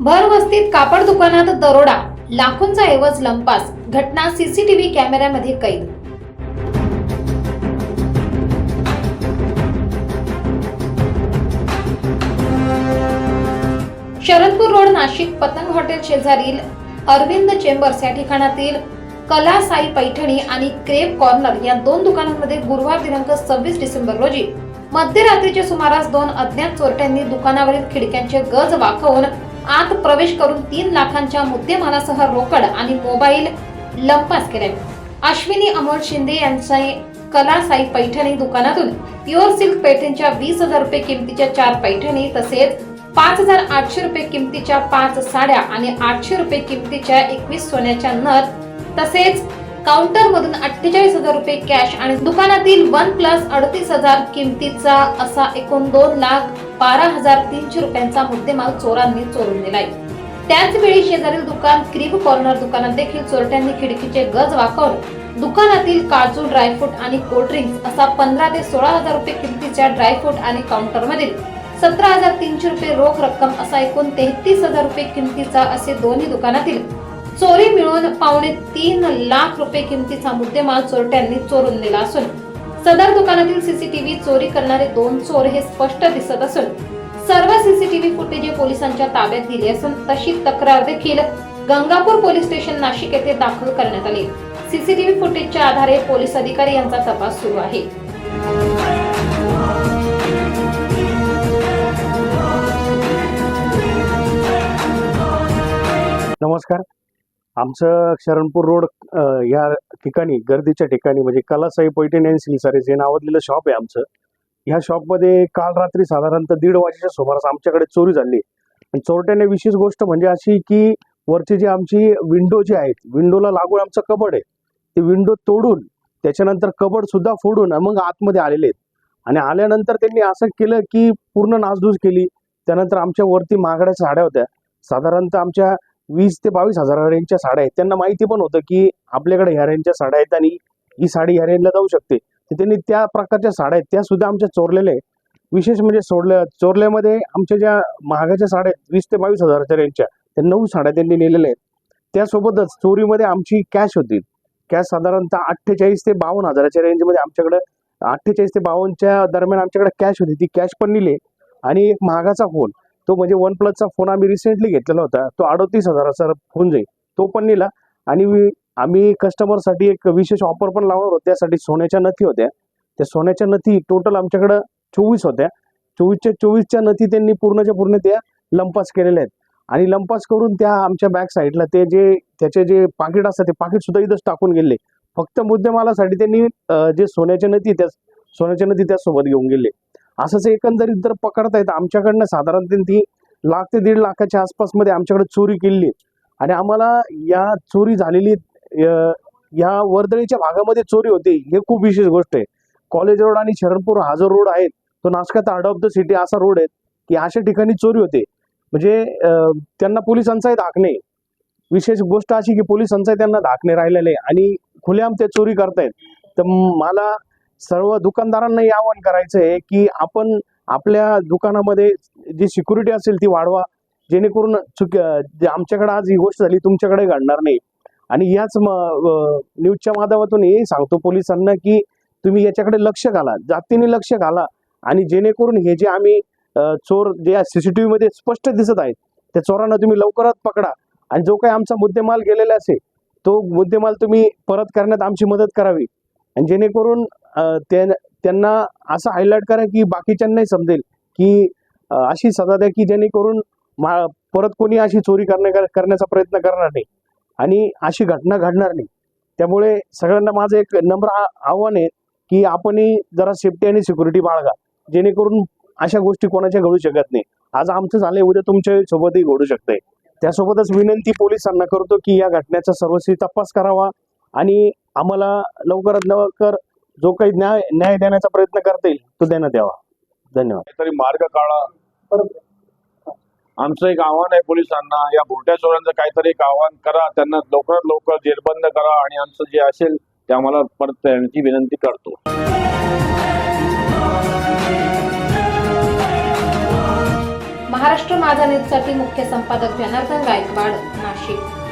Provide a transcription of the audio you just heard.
भरवस्तीत कापड दुकानात दरोडा लाखोंचा ऐवज लंपास घटना सीसीटीव्ही कॅमेऱ्यामध्ये कैद शरदपूर रोड नाशिक पतंग हॉटेल शेजारील अरविंद चेंबर्स या ठिकाणातील कला साई पैठणी आणि क्रेप कॉर्नर या दोन दुकानांमध्ये गुरुवार दिनांक सव्वीस डिसेंबर रोजी मध्यरात्रीच्या सुमारास दोन अज्ञात चोरट्यांनी दुकानावरील खिडक्यांचे गज वाकवून आत प्रवेश करून तीन लाखांच्या मुद्देमालासह रोकड आणि मोबाईल लंपास केले. अश्विनी अमोल शिंदे यांचे कला साई पैठणी दुकानातून प्युअर सिल्क पैठणीच्या वीस हजार रुपये किमतीच्या चार पैठणी तसेच पाच हजार आठशे रुपये किमतीच्या पाच साड्या आणि आठशे रुपये किमतीच्या एकवीस सोन्याच्या नथ तसेच काउंटर मधून अठ्ठेचाळीस हजार रुपये कॅश आणि दुकानातील वन प्लस अडतीस हजार किमतीचा असा एकूण दोन लाख बारा हजार तीनशे रुपयांचा मुद्देमाल चोरांनी चोरून दिलाय. त्याच वेळी शेजारील दुकान क्रीब कॉर्नर दुकानात देखील चोरट्यांनी खिडकीचे गज वाकवून दुकानातील काजू ड्रायफ्रूट आणि कोल्ड्रिंक्स असा पंधरा ते सोळा हजार रुपये किमतीच्या ड्रायफ्रूट आणि काउंटर मधील सतरा हजार तीनशे रुपये रोख रक्कम असा एकूण तेहतीस हजार रुपये किमतीचा असे दोन्ही दुकानातील चोरी मिळून पावणे तीन लाख रुपये किमतीचा मुद्देमाल चोरट्यांनी चोरून नेला असून सदर दुकानातील सीसीटीव्ही चोरी करणारे दोन चोर हे स्पष्ट दिसत असून सर्व सीसीटीव्ही फुटेज पोलिसांच्या ताब्यात दिली असून तशी तक्रार देखील गंगापूर पोलीस स्टेशन नाशिक येथे दाखल करण्यात आली. सीसीटीव्ही फुटेजच्या आधारे पोलीस अधिकारी यांचा तपास सुरू आहे. नमस्कार. आमचं शरणपूर रोड या ठिकाणी गर्दीच्या ठिकाणी म्हणजे कलासाई पैठण अँड सिल्सारेस हे नावाजलेलं शॉप आहे आमचं. ह्या शॉपमध्ये काल रात्री साधारणतः दीड वाजेच्या सुमारास आमच्याकडे चोरी झाली. आणि चोरट्याने विशेष गोष्ट म्हणजे अशी की वरची जी आमची विंडो जी आहेत विंडोला लागून आमचं कबड आहे. ते विंडो तोडून त्याच्यानंतर कबड सुद्धा फोडून मग आतमध्ये आलेले आहेत. आणि आल्यानंतर त्यांनी असं केलं की पूर्ण नासधूस केली. त्यानंतर आमच्या वरती महागड्या साड्या होत्या. साधारणतः आमच्या वीस ते बावीस हजार रेंजच्या साड्या आहेत. त्यांना माहिती पण होतं की आपल्याकडे ह्या रेंजच्या साड्या आहेत आणि ही साडी ह्या रेंजला जाऊ शकते. तर त्यांनी त्या प्रकारच्या साड्या आहेत. त्या सुद्धा आमच्या चोरलेल्या आहेत. विशेष म्हणजे सोडल्या चोरल्यामध्ये आमच्या ज्या महागाच्या साड्या आहेत वीस ते बावीस हजाराच्या रेंजच्या त्या नऊ साड्या त्यांनी नेलेल्या आहेत. त्यासोबतच चोरीमध्ये आमची कॅश होती. कॅश साधारणतः अठ्ठेचाळीस ते बावन्न हजाराच्या रेंजमध्ये आमच्याकडे अठ्ठेचाळीस ते बावन्नच्या दरम्यान आमच्याकडे कॅश होती. ती कॅश पण नेली आणि एक महागाचा फोन तो म्हणजे वन प्लसचा फोन आम्ही रिसेंटली घेतलेला होता. तो अडतीस हजाराचा फोन जाईल. तो पण नेला. आणि मी- आम्ही कस्टमरसाठी एक विशेष ऑफर पण लावणार होतो. त्यासाठी सोन्याच्या नथी होत्या. त्या सोन्याच्या नथी टोटल आमच्याकडं चोवीस होत्या. चोवीसच्या चोवीसच्या नथी त्यांनी पूर्णच्या पूर्ण त्या लंपास केलेल्या आहेत. आणि लंपास करून त्या आमच्या बॅक साईडला ते जे त्याचे जे पाकिट असतात ते पाकिट सुद्धा इथंच टाकून गेले. फक्त मुद्देमालासाठी त्यांनी जे सोन्याच्या नथी त्या सोन्याच्या नथी त्यासोबत घेऊन गेले. असंच एकंदरीत जर पकडता येतं आमच्याकडनं साधारणतः ती लाख ते दीड लाखाच्या आसपासमध्ये आमच्याकडे चोरी केली आणि आम्हाला या चोरी झालेली या वर्दळीच्या भागामध्ये चोरी होते हे खूप विशेष गोष्ट आहे. कॉलेज रोड आणि शरणपूर हा जो रोड आहे तो नाशकात आर्ड ऑफ द सिटी असा रोड आहे की अशा ठिकाणी चोरी होते. म्हणजे त्यांना पोलिसांचाही दाखणे विशेष गोष्ट अशी की पोलिसांचाही त्यांना दाखणे राहिलेले. आहे आणि खुलेआम ते चोरी करतायत. तर मला सर्व दुकानदारांनाही आवाहन करायचं आहे की आपण आपल्या दुकानामध्ये जी सिक्युरिटी असेल ती वाढवा जेणेकरून चुक जे आमच्याकडे आज ही गोष्ट झाली तुमच्याकडे घडणार नाही. आणि याच म- न्यूजच्या माध्यमातून हे सांगतो पोलिसांना की तुम्ही याच्याकडे लक्ष घाला जातीने लक्ष घाला. आणि जेणेकरून हे जे आम्ही चोर जे सीसीटीव्ही मध्ये स्पष्ट दिसत आहेत त्या चोरांना तुम्ही लवकरात पकडा. आणि जो काही आमचा मुद्देमाल गेलेला असेल तो मुद्देमाल तुम्ही परत करण्यात आमची मदत करावी. आणि जेणेकरून त्यांना असं हायलाईट करा की बाकीच्यांनाही समजेल की अशी सजा द्या की जेणेकरून मा- परत कोणी अशी चोरी करण्या करण्याचा प्रयत्न करणार नाही आणि अशी घटना घडणार नाही. त्यामुळे सगळ्यांना माझं एक नम्र आ- आव्हान आहे की आपणही जरा सेफ्टी आणि सिक्युरिटी बाळगा जेणेकरून अशा गोष्टी कोणाच्या घडू शकत नाही. आज आमचं झालंय उद्या तुमच्या सोबतही घडू शकतंय. त्यासोबतच विनंती पोलिसांना करतो की या घटनेचा सर्वस्वी तपास करावा आणि आम्हाला लवकरात लवकर जो काही न्याय न्याय देण्याचा प्रयत्न करता येईल तो देण्यात यावा. धन्यवाद. तरी मार्ग काढा. आमचं एक आव्हान आहे पोलिसांना या भोट्या चोरांचं काहीतरी एक आव्हान करा त्यांना लवकरात लवकर जेरबंद करा आणि आमचं जे असेल ते आम्हाला परत देण्याची विनंती करतो. महाराष्ट्र माझा न्यूजसाठी मुख्य संपादक जनार्दन गायकवाड नाशिक.